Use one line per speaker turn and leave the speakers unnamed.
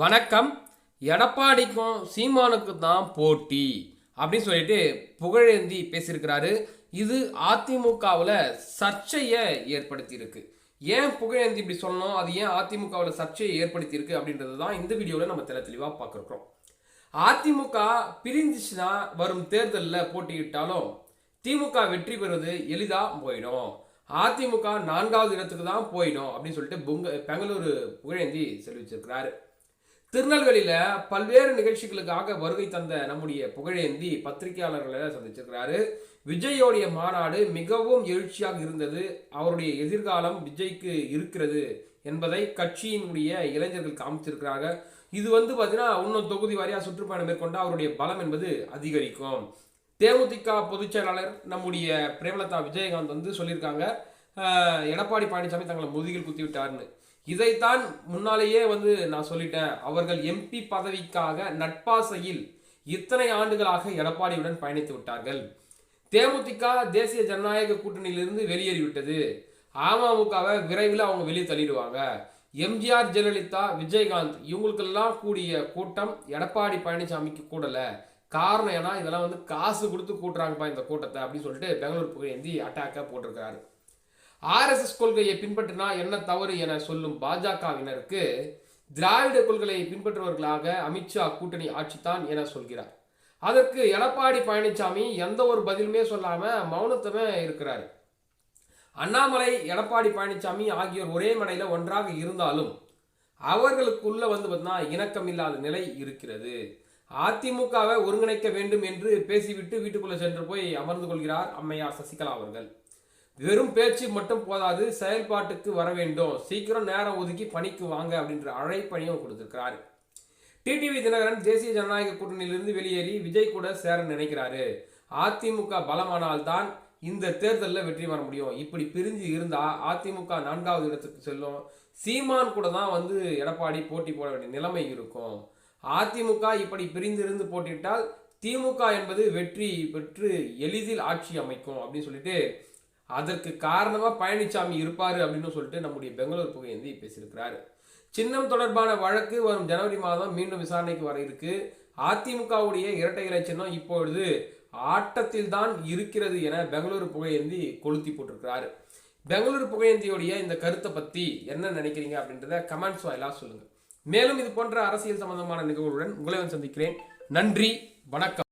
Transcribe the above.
வணக்கம். எடப்பாடிக்கும் சீமானுக்கும் தான் போட்டி அப்படின்னு சொல்லிட்டு புகழேந்தி பேசியிருக்கிறாரு. இது அதிமுகவில் சர்ச்சையை ஏற்படுத்தியிருக்கு. ஏன் புகழேந்தி இப்படி சொல்லணும்? அது ஏன் அதிமுகவில் சர்ச்சையை ஏற்படுத்தியிருக்கு அப்படின்றது தான் இந்த வீடியோவில் நம்ம தெல தெளிவாக பார்க்குறோம். அதிமுக பிரிஞ்சிச்சுன்னா வரும் தேர்தலில் போட்டியிட்டாலும் திமுக வெற்றி பெறுவது எளிதாக போயிடும். அதிமுக நான்காவது இடத்துக்கு தான் போயிடும் அப்படின்னு சொல்லிட்டு பொங்க பெங்களூரு புகழேந்தி தெரிவிச்சிருக்கிறாரு. திருநெல்வேலியில் பல்வேறு நிகழ்ச்சிகளுக்காக வருகை தந்த நம்முடைய புகழேந்தி பத்திரிகையாளர்களை சந்திச்சிருக்கிறாரு. விஜயோடைய மாநாடு மிகவும் எழுச்சியாக இருந்தது. அவருடைய எதிர்காலம் விஜய்க்கு இருக்கிறது என்பதை கட்சியினுடைய இளைஞர்கள் காமிச்சிருக்கிறாங்க. இது வந்து பார்த்தீங்கன்னா இன்னும் தொகுதி வாரியாக சுற்றுப்பயணம் மேற்கொண்டு அவருடைய பலம் என்பது அதிகரிக்கும். தேமுதிக பொதுச் செயலாளர் நம்முடைய பிரேமலதா விஜயகாந்த் வந்து சொல்லியிருக்காங்க எடப்பாடி பழனிசாமி தங்களை முதுகில் குத்தி விட்டார்னு. இதைத்தான் முன்னாலேயே வந்து நான் சொல்லிட்டேன். அவர்கள் எம்பி பதவிக்காக நட்பாசையில் இத்தனை ஆண்டுகளாக எடப்பாடியுடன் பயணித்து விட்டார்கள். தேமுதிக தேசிய ஜனநாயக கூட்டணியிலிருந்து வெளியேறிவிட்டது. அமமுகவை விரைவில் அவங்க வெளியே தள்ளிடுவாங்க. எம்ஜிஆர் ஜெயலலிதா விஜயகாந்த் இவங்களுக்கெல்லாம் கூடிய கூட்டம் எடப்பாடி பழனிசாமிக்கு கூடலை. காரணம் ஏன்னா இதெல்லாம் வந்து காசு கொடுத்து கூட்டுறாங்கப்பா இந்த கூட்டத்தை அப்படின்னு சொல்லிட்டு பெங்களூர் புகழேந்தி அட்டாக்காக போட்டிருக்காரு ஆர்எஸ்எஸ் கொள்கையை பின்பற்றினா என்ன தவறு என சொல்லும் பாஜகவினருக்கு திராவிட கொள்கையை பின்பற்றுபவர்களாக அமித்ஷா கூட்டணி ஆட்சித்தான் என சொல்கிறார். அதற்கு எடப்பாடி பழனிசாமி எந்த ஒரு பதிலுமே சொல்லாம மௌனத்தமே இருக்கிறாரு. அண்ணாமலை எடப்பாடி பழனிசாமி ஆகியோர் ஒரே மனையில ஒன்றாக இருந்தாலும் அவர்களுக்குள்ள வந்து பார்த்தீங்கன்னா இணக்கம் இல்லாத நிலை இருக்கிறது. அதிமுகவை ஒருங்கிணைக்க வேண்டும் என்று பேசிவிட்டு வீட்டுக்குள்ள சென்று போய் அமர்ந்து கொள்கிறார் அம்மையார் சசிகலா அவர்கள். வெறும் பேச்சு மட்டும் போதாது செயல்பாட்டுக்கு வர வேண்டும். சீக்கிரம் நேரம் ஒதுக்கி பணிக்கு வாங்க அப்படின்ற அழைப்பணியும் கொடுத்திருக்கிறாரு. டிடிவி தினகரன் தேசிய ஜனநாயக கூட்டணியிலிருந்து வெளியேறி விஜய் கூட சேர நினைக்கிறாரு. அதிமுக பலமானால்தான் இந்த தேர்தலில் வெற்றி பெற முடியும். இப்படி பிரிஞ்சு இருந்தா அதிமுக நான்காவது இடத்துக்கு செல்லும். சீமான் கூட தான் வந்து எடப்பாடி போட்டி போட வேண்டிய நிலைமை இருக்கும். அதிமுக இப்படி பிரிந்திருந்து போட்டியிட்டால் திமுக என்பது வெற்றி பெற்று எளிதில் ஆட்சி அமைக்கும் அப்படின்னு சொல்லிட்டு அதற்கு காரணமாக பழனிசாமி இருப்பார் அப்படின்னு சொல்லிட்டு நம்முடைய பெங்களூர் புகையந்தி பேசியிருக்கிறார். சின்னம் தொடர்பான வழக்கு வரும் ஜனவரி மாதம் மீண்டும் விசாரணைக்கு வர இருக்கு. அதிமுகவுடைய இரட்டை இலை சின்னம் இப்பொழுது ஆட்டத்தில் தான் இருக்கிறது என பெங்களூரு புகையந்தி கொளுத்தி போட்டிருக்கிறாரு. பெங்களூரு புகையந்தியோடைய இந்த கருத்தை பற்றி என்ன நினைக்கிறீங்க அப்படின்றத கமெண்ட்ஸ் வாயிலாக சொல்லுங்கள் மேலும் இது போன்ற அரசியல் சம்பந்தமான நிகழ்வுடன் உங்களை சந்திக்கிறேன். நன்றி வணக்கம்.